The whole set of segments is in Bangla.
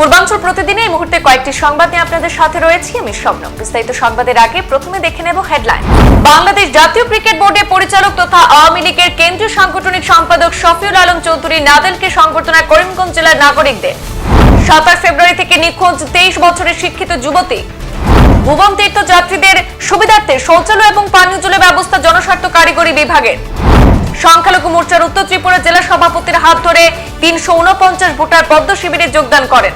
পূর্বাঞ্চল প্রতিদিনে এই মুহূর্তে কয়েকটি সংবাদ নিয়ে আপনাদের সাথে রয়েছি। আমি স্বপ্ন। বিস্তারিত সংবাদের আগে প্রথমে দেখে নেব হেডলাইন। বাংলাদেশ জাতীয় ক্রিকেট বোর্ডের পরিচালক তথা আওয়ামী লীগের কেন্দ্রীয় সাংগঠনিক সম্পাদক শফিউল আলম চৌধুরী নাদেলকে সংবর্ধনায় করিমগঞ্জ জেলার নাগরিকদের। সাতাশ ফেব্রুয়ারি থেকে নিখোঁজ তেইশ বছরের শিক্ষিত যুবতী। ভুবন তীর্থ যাত্রীদের সুবিধার্থে শৌচালয় এবং পানীয় জলের ব্যবস্থা জনস্বার্থ কারিগরি বিভাগের। সংখ্যালঘু মোর্চার উত্তর ত্রিপুরা জেলা সভাপতির হাত ধরে তিনশো উনপঞ্চাশ ভোটার পদ্ম শিবিরে যোগদান করেন।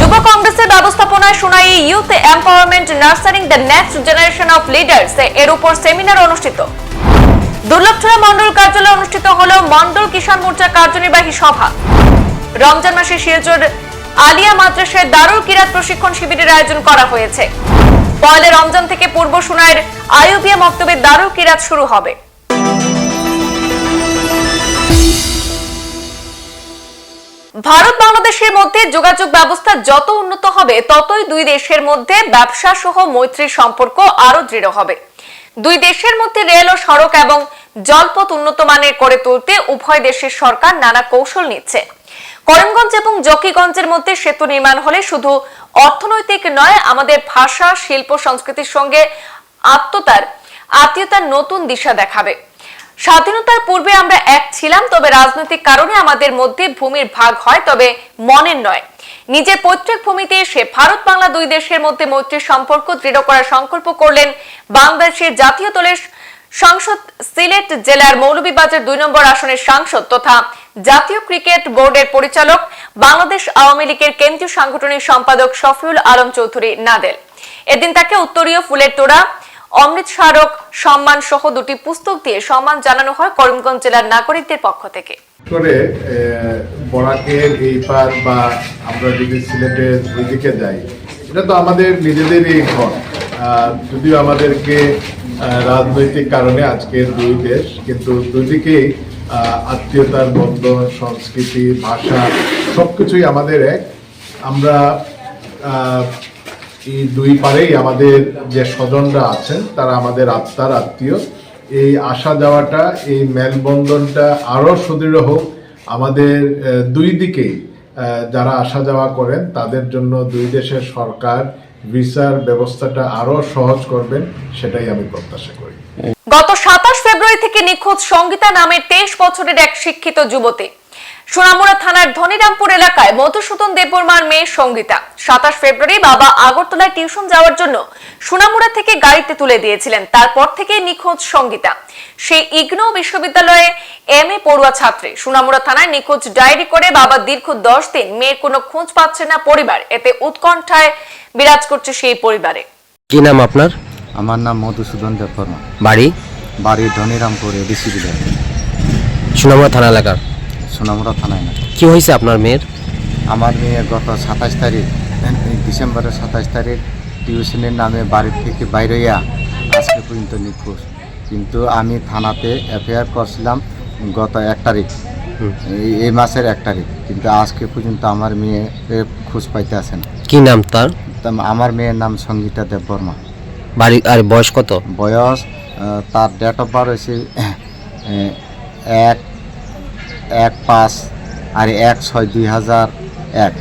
যুব কংগ্রেসের ব্যবস্থাপনায় Sonai youth empowerment nurturing the next generation of leaders এর উপর সেমিনার অনুষ্ঠিত। দুর্লভছড়া মন্ডল কার্যালয়ে অনুষ্ঠিত হল মন্ডল কিষাণ মোর্চা কার্যনির্বাহী সভা। রমজান মাসে শিলচর আলিয়া মাদ্রাসায় দারুল কিরাত প্রশিক্ষণ শিবিরের আয়োজন করা হয়েছে। পয়লা রমজান থেকে পূর্ব সুনায়ের আইউবিএ মক্তবে দারুল কিরাত শুরু হবে। মধ্যে যোগাযোগ ব্যবস্থা যত উন্নত হবে, ততই দুই দেশের মধ্যে ব্যবসা সহ মৈত্রীর সম্পর্ক আরও দৃঢ় হবে। দুই দেশের মধ্যে রেল ও সড়ক এবং জলপথ উন্নত মানের করে তুলতে উভয় দেশের সরকার নানা কৌশল নিচ্ছে। করিমগঞ্জ এবং জকিগঞ্জের মধ্যে সেতু নির্মাণ হলে শুধু অর্থনৈতিক নয়, আমাদের ভাষা, শিল্প, সংস্কৃতির সঙ্গে আত্মতার, আত্মীয়তার নতুন দিশা দেখাবে। স্বাধীনতার পূর্বে আমরা এক ছিলাম, তবে রাজনৈতিক কারণে আমাদের মধ্যে ভূমির ভাগ হয়, তবে মনের নয়। নিজের পৈতৃক ভূমিতে এসে ভারত বাংলা দুই দেশের মধ্যে মৈত্রীর সম্পর্ক দৃঢ় করার সংকল্প করলেন বাংলাদেশের জাতীয় দলের সংসদ সিলেট জেলার মৌলভীবাজার দুই নম্বর আসনের সাংসদ তথা জাতীয় ক্রিকেট বোর্ডের পরিচালক, বাংলাদেশ আওয়ামী লীগের কেন্দ্রীয় সাংগঠনিক সম্পাদক শফিউল আলম চৌধুরী নাদেল। এদিন তাকে উত্তরীয় ফুলের তোড়া, অমৃত স্মারক সম্মান সহ দুটি পুস্তক দিয়ে সম্মান জানানো হয় করিমগঞ্জ জেলার নাগরিকদের পক্ষ থেকে। করে বরাকের এই পার বা আমরা যদি সিলেটের ওইদিকে যাই, এটা তো আমাদের নিজেদেরই ঘর। যদিও আমাদেরকে রাজনৈতিক কারণে আজকের দুই দেশ, কিন্তু দুদিকেই আত্মীয়তার বন্ধন, সংস্কৃতি, ভাষা, সবকিছুই আমাদের এক। আমরা এই দুই পারেই আমাদের যে স্বজনরা আছেন তারা আমাদের আত্মার আত্মীয়। এই আসা যাওয়াটা এই মেলবন্ধনটা আরও সুদৃঢ় হোক। আমাদের দুই আহ, যারা আসা যাওয়া করেন তাদের জন্য দুই দেশের সরকার ভিসার ব্যবস্থাটা আরও সহজ করবেন সেটাই আমি প্রত্যাশা করি। গত সাতাশ ফেব্রুয়ারি থেকে নিখোঁজ সঙ্গীতা নামের তেইশ বছরের এক শিক্ষিত যুবতী। সোনামুড়া থানার ধনিরামপুর এলাকায় মধুসূদন দেববর্মার মেয়ে সঙ্গীতা। সাতাশ ফেব্রুয়ারি বাবা আগরতলায় টিউশন যাওয়ার জন্য সোনামুড়া থেকে গাড়িতে তুলে দিয়েছিলেন। তারপর থেকে নিখোঁজ সঙ্গীতা। সে ইগনো বিশ্ববিদ্যালয়ে এম এ পড়ুয়া ছাত্রী। সোনামুড়া থানায় নিখোঁজ ডায়েরি করে বাবা দীর্ঘ দশ দিন মেয়ের কোনো খোঁজ পাচ্ছে না পরিবার। এতে উৎকণ্ঠায় বিরাজ করছে সেই পরিবারে। কি নাম আপনার? আমার নাম মধুসূদন দেববর্মা। বাড়ি? বাড়ি ধনিরামপুর এডিসি সুনামুড়া থানা এলাকার সোনামুড়া থানায় না। কি হয়েছে আপনার মেয়ের? আমার মেয়ে গত সাতাশ তারিখ ডিসেম্বরের সাতাশ তারিখ টিউশনের নামে বাড়ির থেকে বাইরে আজকে পর্যন্ত নিখোঁজ। কিন্তু আমি থানাতে এফআইআর করছিলাম গত এক তারিখ। এই- মাসের এক তারিখ। কিন্তু আজকে পর্যন্ত আমার মেয়ে খোঁজ পাইতে আসে না। কি নাম তার? আমার মেয়ের নাম সঙ্গীতা দেববর্মা বাড়ি আর বয়স কত? বয়স তার ডেট অফ বার্থ হয়েছে এক এক পাঁচ আর এক ছয় দুই হাজার এক।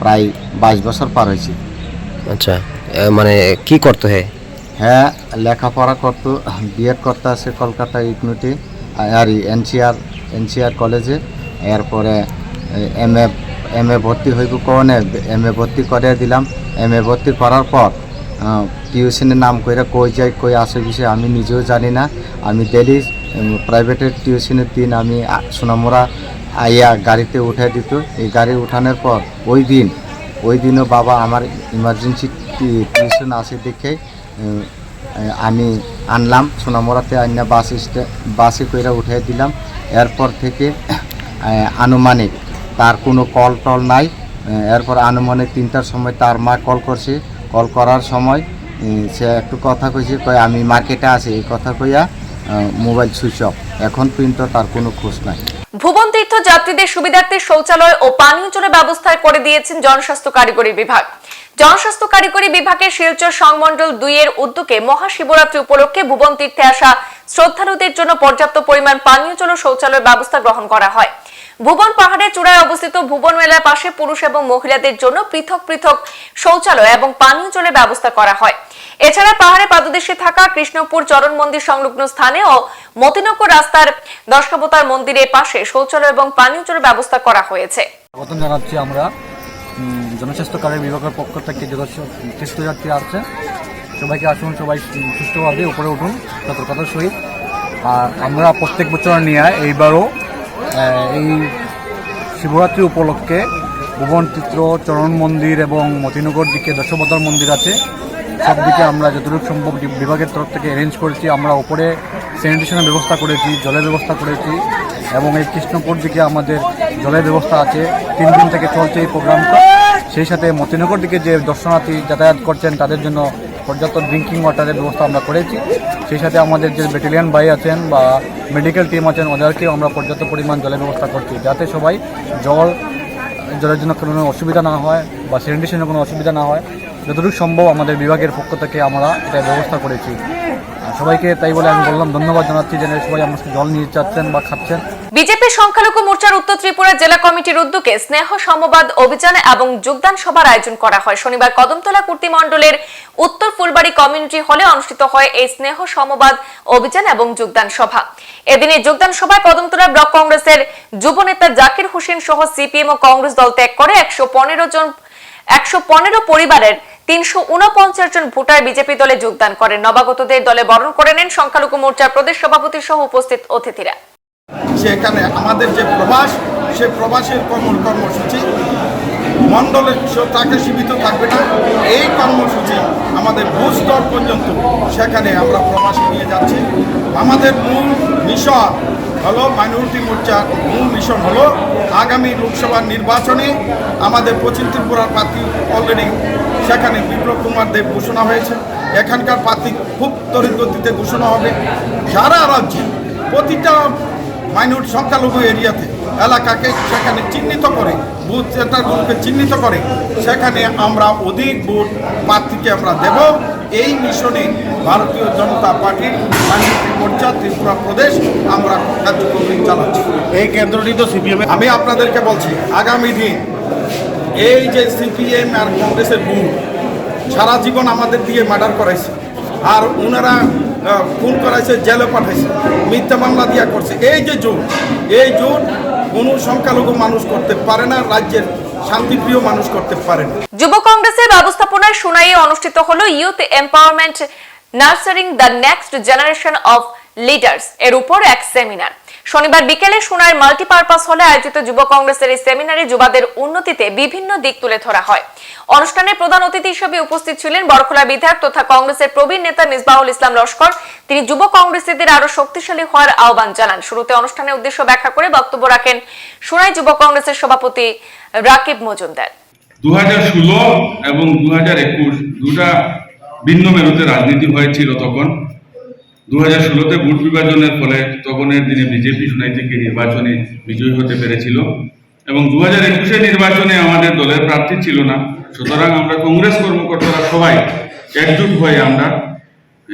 প্রায় বাইশ বছর পার হয়েছে। আচ্ছা এ, মানে কি করতে হয় হ্যাঁ লেখাপড়া করতো বিএড করতে আছে কলকাতা ইগনুতে আর এনসিআর এনসিআর কলেজে। এরপরে এম এ এম এ ভর্তি হইব কোনে এম এ ভর্তি করে দিলাম। এম এ ভর্তি করার পর টিউশনের নাম কইরা কই যাই কই আসে বিষয়ে আমি নিজেও জানি না। আমি ডেলি প্রাইভেটের টিউশনের দিন আমি সোনামুড়া আইয়া গাড়িতে উঠে দিত। এই গাড়ি উঠানোর পর ওই দিন, ওই দিনও বাবা আমার ইমার্জেন্সি টিউশন আসে দেখে আমি আনলাম, সোনামোড়াতে আইনা বাস বাসে কইরা উঠে দিলাম। এরপর থেকে আনুমানিক তার কোনো কল টল নাই। এরপর আনুমানিক তিনটার সময় তার মা কল করছে। কল করার সময় সে একটু কথা কইছে, কয়, আমি মার্কেটে আছি। এই কথা কইয়া মোবাইল সুইচ অফ। এখন পর্যন্ত তার কোনো খোঁজ নাই। ভুবন তীর্থ যাত্রীদের সুবিধার্থে শৌচালয় ও পানীয় জলের ব্যবস্থা করে দিয়েছেন জনস্বাস্থ্য কারিগরি বিভাগ। জনস্বাস্থ্য কারিগরি বিভাগের শিলচর সংমণ্ডল দুই এর উদ্যোগে মহাশিবরাত্রি উপলক্ষে ভুবন তীর্থে আসা শ্রদ্ধালুদের জন্য পর্যাপ্ত পরিমাণ পানীয় জল ও শৌচালয়ের ব্যবস্থা গ্রহণ করা হয়। ভুবন পাহাড়ের চূড়ায় অবস্থিত ভুবন মেলার পাশে পুরুষ এবং মহিলাদের জন্য পৃথক পৃথক শৌচালয় এবং পানীয় জলের ব্যবস্থা করা হয়। এছাড়া পাহাড়ে পাদদেশে থাকা কৃষ্ণপুর চরণ মন্দির সংলগ্ন স্থানে ও মতিনগর রাস্তার দশকাবতার মন্দিরের পাশে শৌচালয় এবং পানীয় জলের ব্যবস্থা করা হয়েছে। জানাচ্ছি আমরা জনস্বাস্থ্য কার্ডের বিভাগের পক্ষ থেকে যে দর্শক তীর্থযাত্রী আছে সবাইকে আসুন, সবাই সুস্থভাবে উপরে উঠুন, সতর্কতার সহিত। আর আমরা প্রত্যেক বছর নিয়ে এইবারও এই শিবরাত্রি উপলক্ষে ভুবন চিত্র, চরণ মন্দির এবং মতিনগর দিকে দশবতার মন্দির আছে। সব দিকে আমরা যতটুকু সম্ভব বিভাগের তরফ থেকে অ্যারেঞ্জ করেছি, আমরা ওপরে স্যানিটেশনের ব্যবস্থা করেছি, জলের ব্যবস্থা করেছি এবং এই কৃষ্ণপুর দিকে আমাদের জলের ব্যবস্থা আছে। তিন দিন থেকে চলছে এই প্রোগ্রামটা। সেই সাথে মতিনগর দিকে যে দর্শনার্থী যাতায়াত করছেন, তাদের জন্য পর্যাপ্ত ড্রিঙ্কিং ওয়াটারের ব্যবস্থা আমরা করেছি। সেই সাথে আমাদের যে ব্যাটালিয়ান ভাই আছেন বা মেডিকেল টিম আছেন, ওদেরকেও আমরা পর্যাপ্ত পরিমাণ জলের ব্যবস্থা করছি, যাতে সবাই জল, জলের জন্য কোনো অসুবিধা না হয় বা স্যানিটেশনের কোনো অসুবিধা না হয়। যতটুকু সম্ভব আমাদের বিভাগের পক্ষ থেকে আমরা এটা ব্যবস্থা করেছি। সবাইকে তাই বলে আমি বললাম, ধন্যবাদ জানাচ্ছি যে সবাই আমার জল নিয়ে যাচ্ছেন বা খাচ্ছেন। বিজেপি সংখ্যালঘু মোর্চার উত্তর ত্রিপুরা জেলা কমিটির উদ্যোগে স্নেহ সমবাদ অভিযান এবং যোগদান সভার আয়োজন করা হয়। শনিবার কদমতলা কুর্তি মণ্ডলের উত্তর ফুলবাড়ি কমিউনিটি হলে অনুষ্ঠিত হয় এই স্নেহ সমবাদ অভিযান এবং যোগদান সভা। এদিনে যোগদান সভায় কদমতলা ব্লক কংগ্রেসের যুব নেতা জাকির হোসেন সহ সিপিএম ও কংগ্রেস দল ত্যাগ করে একশো পনেরো জন, একশো পনেরো পরিবারের তিনশো উনপঞ্চাশ জন ভোটার বিজেপি দলে যোগদান করেন। নবাগতদের দলে বরণ করে নেন সংখ্যালঘু মোর্চার প্রদেশ সভাপতি সহ উপস্থিত অতিথিরা। সেখানে আমাদের যে প্রবাস, সে প্রবাসের কর্ম কর্মসূচি মণ্ডলের স- তাকে সীমিত থাকবে না। এই কর্মসূচি আমাদের ভূ স্তর পর্যন্ত সেখানে আমরা প্রবাসী নিয়ে যাচ্ছি। আমাদের মূল মিশন হলো মাইনরিটি মোর্চার মূল মিশন হলো আগামী লোকসভা নির্বাচনে আমাদের পশ্চিম ত্রিপুরার প্রার্থী অলরেডি সেখানে বিপ্লব কুমার দেব ঘোষণা হয়েছে। এখানকার প্রার্থী খুব তরিত গতিতে ঘোষণা হবে। সারা রাজ্যে প্রতিটা মাইনর সংখ্যালঘু এরিয়াতে এলাকাকে সেখানে চিহ্নিত করে বুথ সেন্টারগুলোকে চিহ্নিত করে সেখানে আমরা অধিক ভোট প্রার্থীকে আমরা দেব। এই মিশনে ভারতীয় জনতা পার্টির মাইনরিটি মোর্চা ত্রিপুরা প্রদেশ আমরা কার্যক্রম চালাচ্ছি। এই কেন্দ্রটি তো সিপিএম আমি আপনাদেরকে বলছি আগামী দিন এই যে সিপিএম আর কংগ্রেসের ভুল সারা জীবন আমাদের দিয়ে মার্ডার করাইছে। আর ওনারা খুন করাইছে, জেলে পাঠাইছে, মিথ্যা মামলা দিয়া করছে। এই যে জোট, এই জোট কোনো সংখ্যালঘু মানুষ করতে পারে না, রাজ্যের শান্তিপ্রিয় মানুষ করতে পারে না। যুব কংগ্রেসের ব্যবস্থাপনায় সুনাইয়ে অনুষ্ঠিত হলো youth empowerment nurturing the next generation of leaders এর উপর এক সেমিনার শনিবার বিকেলে সোনার মাল্টিপারপাস হলে আয়োজিত যুব কংগ্রেসের এই সেমিনারে যুবাদের উন্নতিতে বিভিন্ন দিক তুলে ধরা হয়। অনুষ্ঠানে প্রধান অতিথি হিসেবে উপস্থিত ছিলেন বরখোলা বিধায়ক তথা কংগ্রেসের প্রবীণ নেতা মিসবাহুল ইসলাম লস্কর। তিনি যুব কংগ্রেসীদের আরও শক্তিশালী হওয়ার আহ্বান জানান। শুরুতে অনুষ্ঠানের উদ্দেশ্য ব্যাখ্যা করে বক্তব্য রাখেন সোনাই যুব কংগ্রেসের সভাপতি রাকিব মজুমদার। দু ষোলো এবং দু হাজার একুশ দুটা ভিন্ন মেরুতে রাজনীতি হয়েছিল তখন। দু হাজার ষোলোতে ভোট বিভাজনের ফলে তখনের দিনে বিজেপি সোনাই থেকে নির্বাচনে বিজয়ী হতে পেরেছিল এবং দু হাজার একুশের নির্বাচনে আমাদের দলের প্রার্থী ছিল না। সুতরাং আমরা কংগ্রেস কর্মকর্তারা সবাই একজুট হয়ে আমরা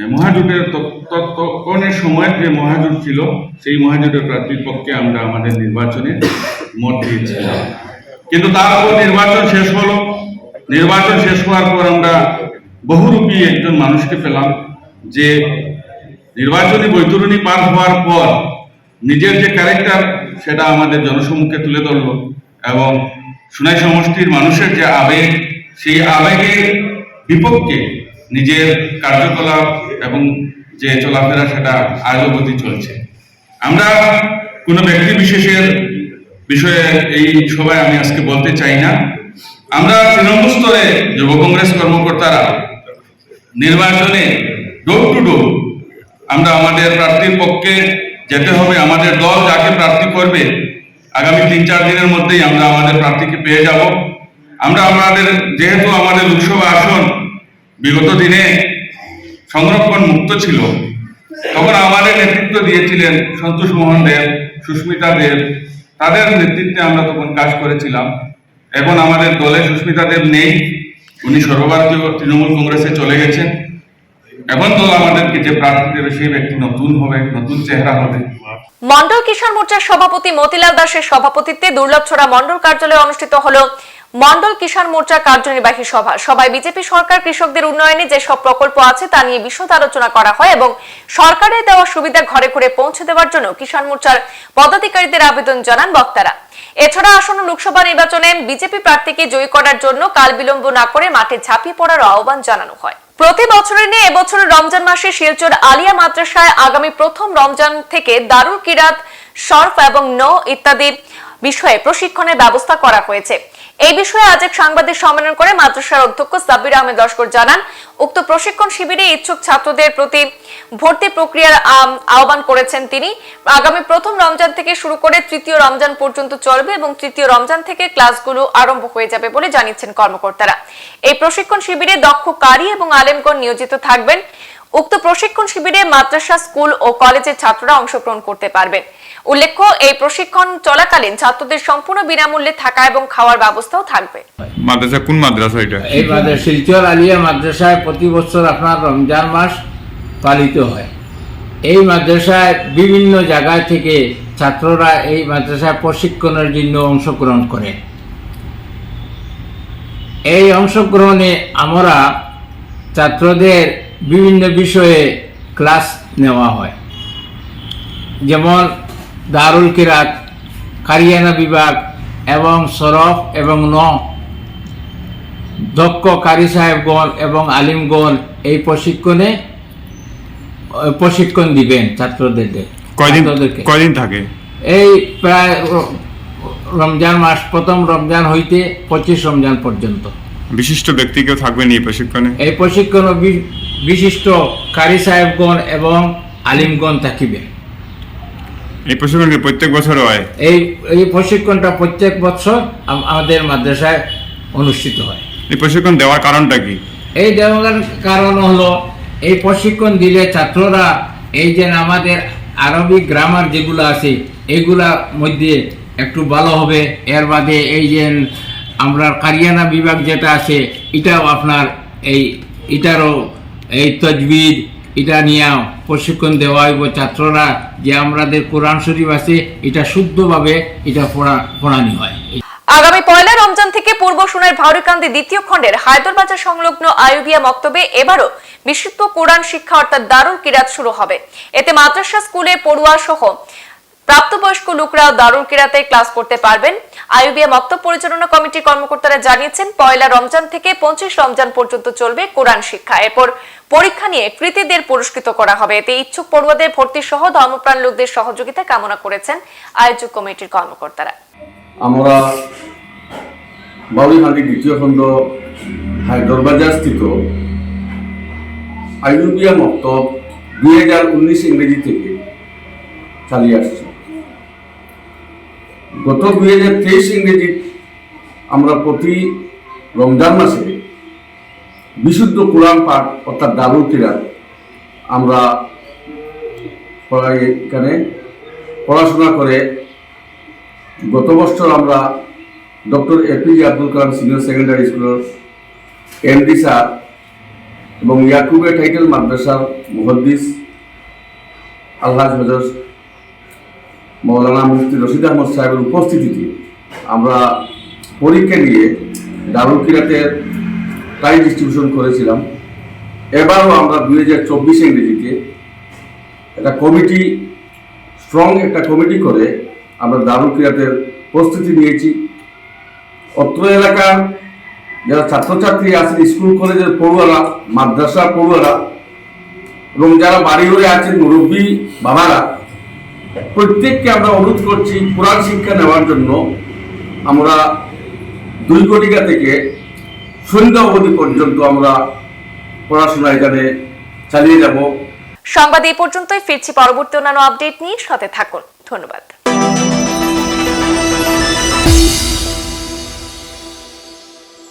মহাজোটের ত- ত- তখনের সময়ের যে মহাজোট ছিল, সেই মহাজোটের প্রার্থীর পক্ষে আমরা আমাদের নির্বাচনে মত দিয়েছিলাম। কিন্তু তারপর নির্বাচন শেষ হলো। নির্বাচন শেষ হওয়ার পর আমরা বহুরূপী একজন মানুষকে পেলাম যে নির্বাচনী বৈতরণী পার হওয়ার পর নিজের যে ক্যারেক্টার সেটা আমাদের জনসম্মুখে তুলে ধরলো এবং সুনাই সমষ্টির মানুষের যে আবেগ, সেই আবেগের বিপক্ষে নিজের কার্যকলাপ এবং যে চলাফেরা, সেটা আজও চলছে। আমরা কোনো ব্যক্তি বিশেষের বিষয়ে এই সভায় আমি আজকে বলতে চাই না। আমরা তৃণমূল স্তরে যুব কংগ্রেস কর্মকর্তারা নির্বাচনে ডোর টু ডোর আমরা আমাদের প্রার্থীর পক্ষে যেতে হবে, আমাদের দল যাকে প্রার্থী করবে, আগামী তিন চার দিনের মধ্যেই আমরা আমাদের প্রার্থীকে পেয়ে যাব। আমরা আমাদের, যেহেতু আমাদের লোকসভা আসন বিগত দিনে সংরক্ষণ মুক্ত ছিল, তখন আমাদের নেতৃত্ব দিয়েছিলেন সন্তোষ মোহন দেব, সুস্মিতা দেব। তাদের নেতৃত্বে আমরা তখন কাজ করেছিলাম। এখন আমাদের দলে সুস্মিতা দেব নেই, উনি সর্বভারতীয় তৃণমূল কংগ্রেসে চলে গেছেন। এখন দল আমাদেরকে যে প্রার্থী দেবে সেই ব্যক্তি নতুন হবে, নতুন চেহারা হবে। মন্ডল কিষাণ মোর্চার সভাপতি মতিলাল দাসের সভাপতিত্বে দুর্লভছড়া মন্ডল কার্যালয়ে অনুষ্ঠিত হল মন্ডল কিষাণ মোর্চার কার্যনির্বাহী সভা। সভায় বিজেপি সরকার কৃষকদের উন্নয়নে যেসব প্রকল্প আছে তা নিয়ে বিশদ আলোচনা করা হয় এবং সরকারের দেওয়া সুবিধা ঘরে ঘরে পৌঁছে দেওয়ার জন্য কিষাণ মোর্চার পদাধিকারীদের আবেদন জানান বক্তারা। এছাড়া আসন্ন লোকসভা নির্বাচনে বিজেপি প্রার্থীকে জয়ী করার জন্য কাল বিলম্ব না করে মাঠে ঝাঁপিয়ে পড়ার আহ্বান জানানো হয়। প্রতি বছরের নিয়ে এবছর রমজান মাসে শিলচর আলিয়া মাদ্রাসায় আগামী প্রথম রমজান থেকে দারুল কিরাত সর্ফ এবং নো ইত্যাদি বিষয়ে প্রশিক্ষণের ব্যবস্থা করা হয়েছে। এই বিষয়ে আজ এক সাংবাদিক সম্মেলন করে মাদ্রাসার অধ্যক্ষ সাব্বির আহমেদ লস্কর জানান, উক্ত প্রশিক্ষণ শিবিরে ইচ্ছুক ছাত্রদের প্রতি ভর্তি প্রক্রিয়ার আহ্বান করেছেন তিনি। আগামী প্রথম রমজান থেকে শুরু করে তৃতীয় রমজান পর্যন্ত চলবে এবং তৃতীয় রমজান থেকে ক্লাসগুলো আরম্ভ হয়ে যাবে বলে জানিয়েছেন কর্মকর্তারা। এই প্রশিক্ষণ শিবিরে দক্ষ কারি এবং আলেমগণ নিয়োজিত থাকবেন। উক্ত প্রশিক্ষণ শিবিরে মাদ্রাসা স্কুল ও কলেজের ছাত্ররা অংশগ্রহণ করতে পারবেন। উল্লেখ্য এই প্রশিক্ষণ চলাকালীন ছাত্রদের সম্পূর্ণ বিনামূল্যে থাকা এবং খাওয়ার ব্যবস্থাও থাকবে। মাদ্রাসা কোন মাদ্রাসা এটা? এই মাদ্রাসা শিলচর আলিয়া মাদ্রাসায় প্রতি বছর আপনার রমজান মাস পালিত হয়। এই মাদ্রাসায় বিভিন্ন জায়গা থেকে ছাত্ররা এই মাদ্রাসায় প্রশিক্ষণের জন্য অংশগ্রহণ করে। এই অংশগ্রহণে আমরা ছাত্রদের বিভিন্ন বিষয়ে ক্লাস নেওয়া হয়। যেমন দারুল কিরাত কারিয়ানা বিভাগ এবং সরফ এবং ন দক্ষ কারি সাহেবগণ এবং আলিমগণ এই প্রশিক্ষণে প্রশিক্ষণ দিবেন ছাত্রদের কয়দিন থাকে? এই প্রায় রমজান মাস প্রথম রমজান হইতে পঁচিশ রমজান পর্যন্ত। বিশিষ্ট ব্যক্তি কেউ থাকবেন এই প্রশিক্ষণে? এই প্রশিক্ষণ বিশিষ্ট কারি সাহেবগণ এবং আলিমগণ থাকিবেন এই প্রশিক্ষণটি প্রত্যেক বছর হয়? এই এই প্রশিক্ষণটা প্রত্যেক বছর আমাদের মাদ্রাসায় অনুষ্ঠিত হয়। এই প্রশিক্ষণ দেওয়ার কারণটা কি? এই দেওয়ার কারণ হলো এই প্রশিক্ষণ দিলে ছাত্ররা এই যে আমাদের আরবি গ্রামার যেগুলো আছে এইগুলা মধ্যে একটু ভালো হবে। এর বাদে এই যে আমরা কারিয়ানা বিভাগ যেটা আছে এটাও আপনার এই এটারও এই তজবিদ এটা নিয়ে প্রশিক্ষণ দেওয়া হইব ছাত্ররা যে আমাদের কোরআন শরীফ আছে, এটা শুদ্ধভাবে এটা পড়া, পড়ানি হয়। আগামী পয়লা রমজান থেকে পূর্ব সোনার ভাউরিকান্দি দ্বিতীয় খণ্ডের হায়দরবাজার সংলগ্ন আয়ুবিয়া মক্তবে এবারও বিশুদ্ধ কোরআন শিক্ষা অর্থাৎ দারুল কিরাত শুরু হবে। এতে মাদ্রাসা স্কুলের পড়ুয়া সহ প্রাপ্তবয়স্ক লোকরাও দারুল কিরাতে ক্লাস করতে পারবেন। আয়ুবিয়া মক্তব পরিচালনা কমিটির কর্মকর্তারা জানিয়েছেন, পয়লা রমজান থেকে পঁচিশ রমজান পর্যন্ত চলবে কোরআন শিক্ষা। এরপর পরীক্ষা নিয়ে কৃতীদের পুরস্কৃত করা হবে। এতে ইচ্ছুক পড়ুয়াদের ভর্তি সহ ধর্মপ্রাণ লোকদের সহযোগিতা কামনা করেছেন আয়োজক কমিটির কর্মকর্তারা। আমরা বাউরিহান্ডি দ্বিতীয় খণ্ড হায়দরবাজার স্থিত আইনুবিয়া মক্তব দুই হাজার উনিশ ইংরেজি থেকে চালিয়ে আসছি। গত দুই হাজার তেইশ ইংরেজি আমরা প্রতি রমজান মাসে বিশুদ্ধ কোরআন পাঠ, অর্থাৎ দারুল কিরাত আমরা এখানে। পড়াশোনা করে গত বছর আমরা doctor APJ Abdul Kalam senior secondary স্কুলের এমডি স্যার এবং ইয়াকুবে টাইটেল মাদ্রাসার মুহদ্দিস আলহাজ হজর মৌলানা মুফতি রশিদ আহমদ সাহেবের উপস্থিতিতে আমরা পরীক্ষা নিয়ে দারুল কিরাতের প্রাইজ ডিস্ট্রিবিউশন করেছিলাম। এবারও আমরা দুই হাজার চব্বিশ ইংরেজিতে একটা কমিটি স্ট্রং একটা কমিটি করে আমরা দারুল কিরাতের প্রস্তুতি নিয়েছি। অত্র এলাকার যারা ছাত্রছাত্রী আছেন, স্কুল, কলেজের পড়ুয়ারা মাদ্রাসা পড়ুয়ারা এবং যারা বাড়ি ঘরে আছেন, মুরব্বী বাবারা প্রত্যেককে আমরা অনুরোধ করছি কোরআন শিক্ষা নেওয়ার জন্য আমরা দুই কোটিকা থেকে সন্ধ্যা অবধি পর্যন্ত আমরা পড়াশোনা এখানে চালিয়ে যাব। সংবাদ এই পর্যন্তই। ফিরছি পরবর্তী অন্যান্য আপডেট নিয়ে। সাথে থাকুন। ধন্যবাদ।